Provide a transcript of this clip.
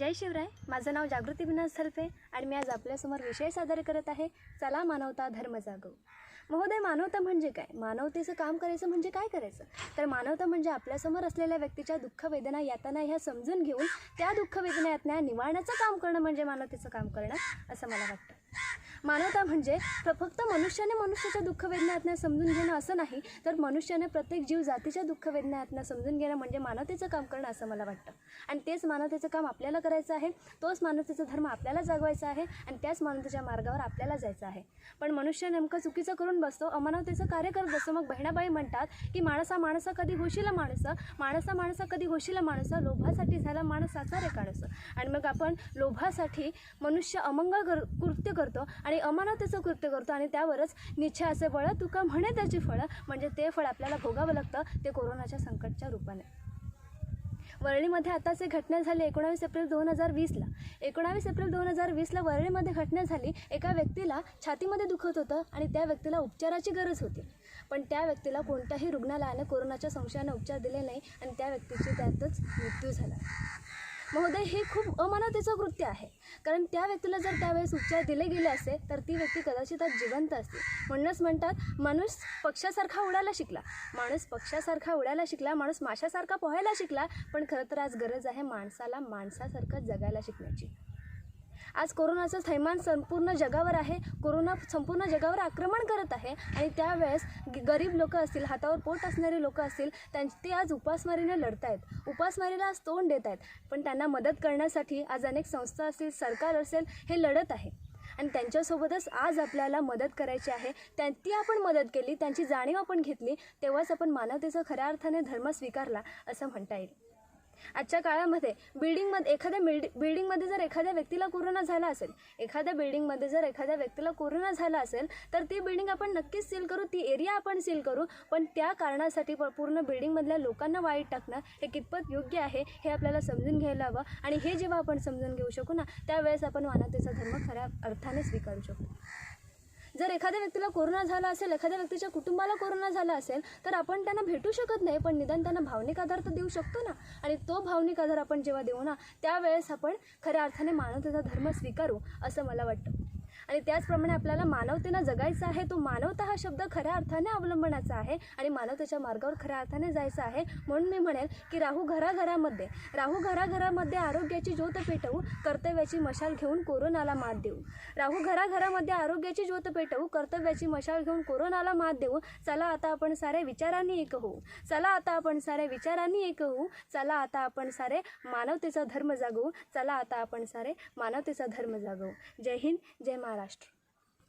जय शिवराय. माझं नाव जागृती विनाश सल्फे आणि मी आज आपल्यासमोर विषय सादर करत आहे. चला मानवता धर्म जागव महोदय मानवता म्हणजे काय? मानवतेचं काम करायचं म्हणजे काय करायचं? तर मानवता म्हणजे आपल्यासमोर असलेल्या व्यक्तीच्या दुःख वेदना यातना ह्या समजून घेऊन त्या दुःख वेदना यातना निवारण्याचं काम करणं म्हणजे मानवतेचं काम करणं असं मला वाटतं. मानवता म्हणजे फक्त मनुष्याने मनुष्याच्या दुःख वेदनातनं समजून घेणं असं नाही तर मनुष्याने प्रत्येक जीव जातीच्या दुःख वेदनातनं समजून घेणं म्हणजे मानवतेचं काम करणं असं मला वाटतं. आणि तेच मानवतेचं काम आपल्याला करायचं आहे तोच मानवतेचा धर्म आपल्याला जागवायचा आहे आणि त्याच मानवतेच्या मार्गावर आपल्याला जायचं आहे. पण मनुष्य नेमकं चुकीचं करून बसतो अमानवतेचं कार्य करत बसतो. मग बहिणाबाई म्हणतात की माणसा माणसा कधी होशील माणसं माणसा माणसा कधी होशील माणसं लोभासाठी झाला माणसाचा रेकाणसं आणि मग आपण लोभासाठी मनुष्य अमंगळ कर कृत्य करतो आणि आणि अमानतेचं कृत्य करतो आणि त्यावरच निश्चय असे फळं तुका म्हणे त्याची फळं. म्हणजे ते फळ आपल्याला भोगावं लागतं ते कोरोनाच्या संकटच्या रूपाने. वरळीमध्ये आताच एक घटना झाली एकोणावीस एप्रिल दोन हजार वीसला. एकोणावीस एप्रिल दोन हजार वीसला वरळीमध्ये घटना झाली एका व्यक्तीला छातीमध्ये दुखत होतं आणि त्या व्यक्तीला उपचाराची गरज होती. पण त्या व्यक्तीला कोणत्याही रुग्णालयाने कोरोनाच्या संशयाने उपचार दिले नाही आणि त्या व्यक्तीची त्यातच मृत्यू झाला. महोदय हे खूप अमानतेचं कृत्य आहे. कारण त्या व्यक्तीला जर त्यावेळेस उपचार दिले गेले असते तर ती व्यक्ती कदाचित आज जिवंत असते म्हणूनच म्हणतात माणूस पक्षासारखा उडायला शिकला. माणूस पक्षासारखा उडायला शिकला माणूस माशासारखा पोहायला शिकला पण खरं तर आज गरज आहे माणसाला माणसासारखं जगायला शिकण्याची. आज कोरोनाचं थैमान संपूर्ण जगावर आहे. कोरोना संपूर्ण जगावर आक्रमण करत आहे. आणि त्यावेळेस ग- गरीब लोक असतील हातावर पोट असणारे लोक असतील त्यां ते आज उपासमारीने लढत आहेत उपासमारीला आज तोंड देत आहेत पण त्यांना मदत करण्यासाठी आज अनेक संस्था असतील सरकार असेल हे लढत आहे. आणि त्यांच्यासोबतच आज आपल्याला मदत करायची आहे. त्या ती आपण मदत केली त्यांची जाणीव आपण घेतली तेव्हाच आपण मानवतेचा खऱ्या अर्थाने धर्म स्वीकारला असं म्हणता येईल. आजच्या काळामध्ये बिल्डिंगमध्ये एखाद्या बिल्डि बिल्डिंगमध्ये जर एखाद्या व्यक्तीला कोरोना झाला असेल एखाद्या बिल्डिंगमध्ये जर एखाद्या व्यक्तीला कोरोना झाला असेल तर ती बिल्डिंग आपण नक्कीच सील करू ती एरिया आपण सील करू पण त्या कारणासाठी प- पूर्ण बिल्डिंगमधल्या लोकांना वाईट टाकणं हे कितपत योग्य आहे हे आपल्याला समजून घ्यायला हवं. आणि हे जेव्हा आपण समजून घेऊ शकू ना त्यावेळेस आपण मानवतेचा धर्म खऱ्या अर्थाने स्वीकारू शकतो जर एखाद्या व्यक्तीला कोरोना झाला असेल एखाद्या व्यक्तीच्या कुटुंबाला कोरोना झाला असेल तर आपण त्यांना भेटू शकत नाही पण निदान त्यांना भावनिक आधार तर देऊ शकतो ना. आणि तो भावनिक आधार आपण जेव्हा देऊ ना त्यावेळेस आपण खऱ्या अर्थाने मानवतेचा धर्म स्वीकारू असं मला वाटतं. आणि त्याचप्रमाणे आपल्याला मानवतेनं जगायचं आहे तो मानवता हा शब्द खऱ्या अर्थाने अवलंबण्याचा आहे आणि मानवतेच्या मार्गावर खऱ्या अर्थाने जायचं आहे. म्हणून मी म्हणेल की राहू घराघरामध्ये राहू घराघरामध्ये आरोग्याची ज्योत पेटवू कर्तव्याची मशाल घेऊन कोरोनाला मात देऊ. राहू घराघरामध्ये आरोग्याची ज्योत पेटवू कर्तव्याची मशाल घेऊन कोरोनाला मात देऊ. चला आता आपण सारे विचारांनी एक होऊ. चला आता आपण सारे विचारांनी एक होऊ. चला आता आपण सारे मानवतेचा धर्म जागवू. चला आता आपण सारे मानवतेचा धर्म जागवू. जय हिंद जय ಮಹಾರಾಷ್ಟ್ರ